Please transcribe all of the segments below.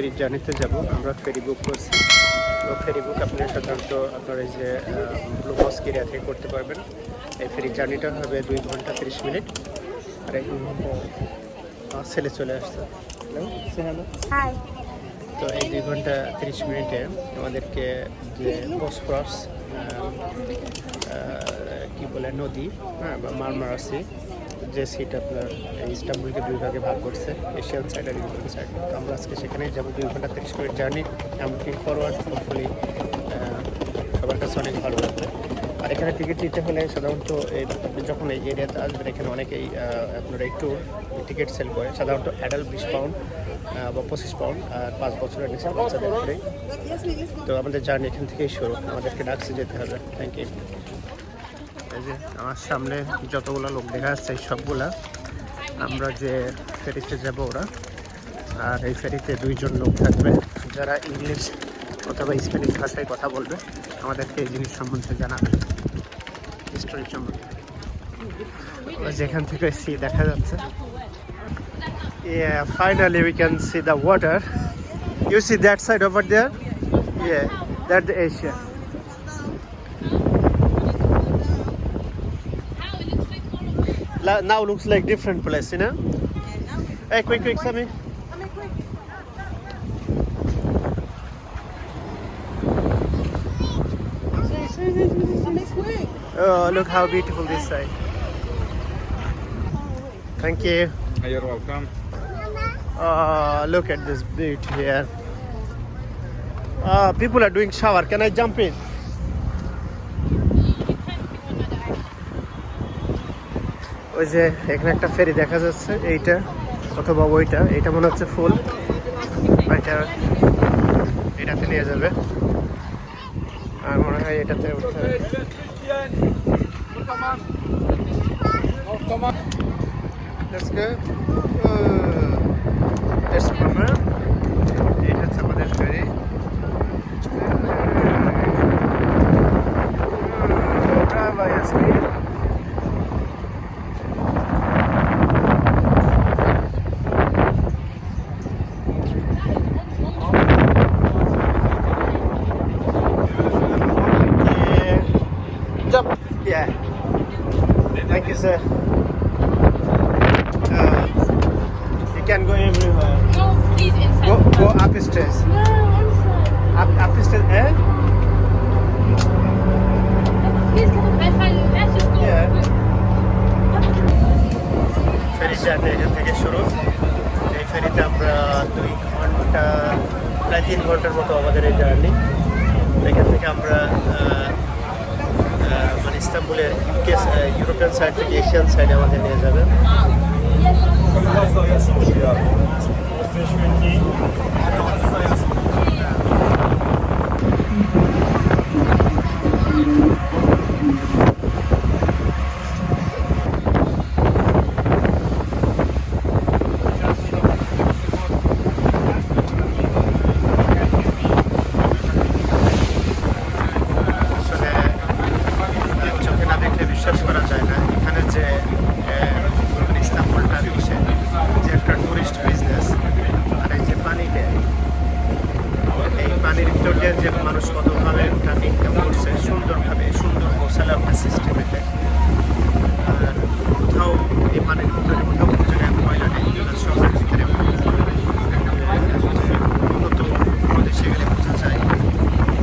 ফেরির জার্নিতে যাব। আমরা ফেরি বুক করছি। তো ফেরি বুক আপনি সাধারণত আপনার এই যে ব্লু মস্ক এরিয়া থেকে করতে পারবেন। এই ফেরির জার্নিটা হবে দুই ঘণ্টা তিরিশ মিনিট। আর এই ছেলে চলে আসছে। হ্যালো তো এই দুই ঘণ্টা তিরিশ মিনিটে আমাদেরকে যে বসফরাস কি বলে নদী হ্যাঁ বা মারমারাসি যে সিট আপনার ইস্তাম্বুলকে দুই ভাগে ভাগ করছে, এশিয়ান সাইড আর ইউরোপিয়ান সাইড তো আমরা আজকে সেখানে যাব, দুই ঘণ্টা তিরিশ মিনিট জার্নি এমনকি ফরওয়ার্ড হোপফুলি সবার কাছে অনেক ভালো লাগবে। আর এখানে টিকিট নিতে হলে সাধারণত যখন এই এরিয়াতে আসবেন, এখানে অনেকেই আপনারা একটু টিকিট সেল করে, সাধারণত অ্যাডাল্ট বিশ পাউন্ড বা পঁচিশ পাউন্ড আর পাঁচ বছরের নিচে। তো আমাদের জার্নি এখান থেকেই শুরু। আমাদেরকে ডাকসে যেতে হবে। থ্যাংক ইউ এই যে আমার সামনে যতগুলো লোক দেখা যাচ্ছে এই সবগুলা আমরা যে ফেরিতে যাব ওরা আর এই ফেরিতে দুইজন লোক থাকবে যারা ইংলিশ অথবা স্প্যানিশ ভাষায় কথা বলবে আমাদেরকে এই জিনিস সম্বন্ধে জানাবে হিস্টোরি সম্বন্ধে যেখান থেকে সি দেখা যাচ্ছে Yeah, finally we can see the water. You see that side over there? Yeah, that's the Asia. Now looks like different place, you know? Hey, quick, quick, Sammy. Oh, look how beautiful this side. Thank you. You're welcome. Oh, look at this beauty here. Ah, people are doing shower. Can I jump in? ওই যে এখানে একটা ফেরি দেখা যাচ্ছে, এইটা অথবা ওইটা এটা মনে হচ্ছে ফুল। এটা এটাতে নিয়ে যাবে। আর মনে হয় এটাতে উঠতে এটা হচ্ছে আমাদের ferry Bravo, Yasmin. Yeah. Jump. Yeah. Thank you. Uh, you can go everywhere. No, please inside. Go, go upstairs. No, inside. Up, upstairs, eh? Please I find let's just go. Yeah. Ferry journey এখান থেকে শুরু এই ফেরিতে আমরা দুই ঘণ্টা প্রায় তিন ঘণ্টার মতো আমাদের এই জার্নি এখান থেকে আমরা মানে ইস্তাম্বুলের ইউকে ইউরোপিয়ান সাইড থেকে এশিয়ান সাইডে আমাদের নিয়ে যাবে আসলে সিস্টেম এটা কোথাও এমানের ভিতরে কোথাও ময়লা নেই শহরের যায়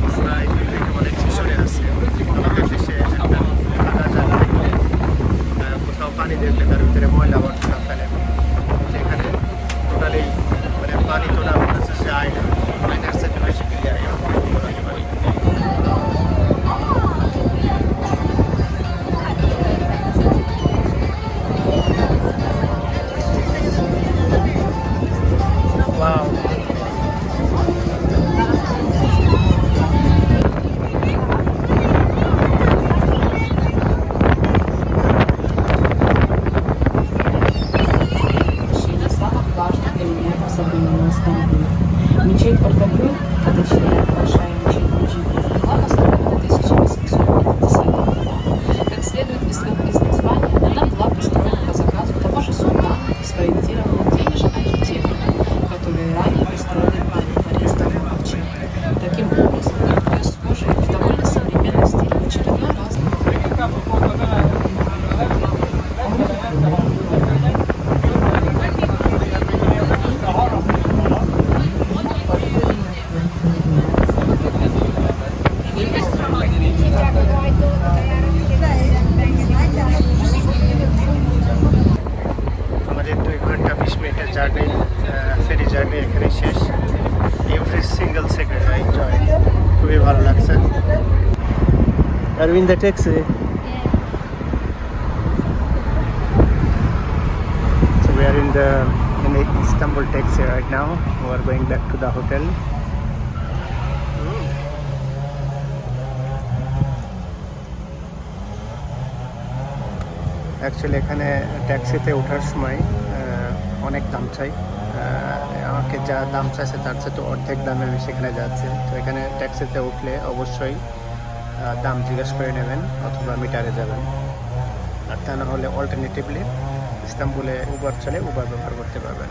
আমরা এই দিক থেকে অনেক পিছনে আছে আমাদের কোথাও পানি দেখলে তার ভিতরে ময়লা আবর্জনা ফেলে সেখানে টোটালি মানে পানি তোলা হচ্ছে যে আয়না следует высокий ফেরি জার্নি এখানে শেষ। Every single second I enjoy খুবই ভালো লাগছে। Aurobindo taxi So, we in the Istanbul taxi right now. We are going back to the hotel. এখানে ট্যাক্সিতে ওঠার সময় অনেক দাম চাই। আমাকে যা দাম চাইছে তার তো অর্ধেক দামে আমি সেখানে যাচ্ছি। তো এখানে ট্যাক্সিতে উঠলে অবশ্যই দাম জিজ্ঞেস করে নেবেন অথবা মিটারে যাবেন। আর তা না হলে অল্টারনেটিভলি ইস্তাম্বুলে উবার চলে উবার ব্যবহার করতে পারবেন।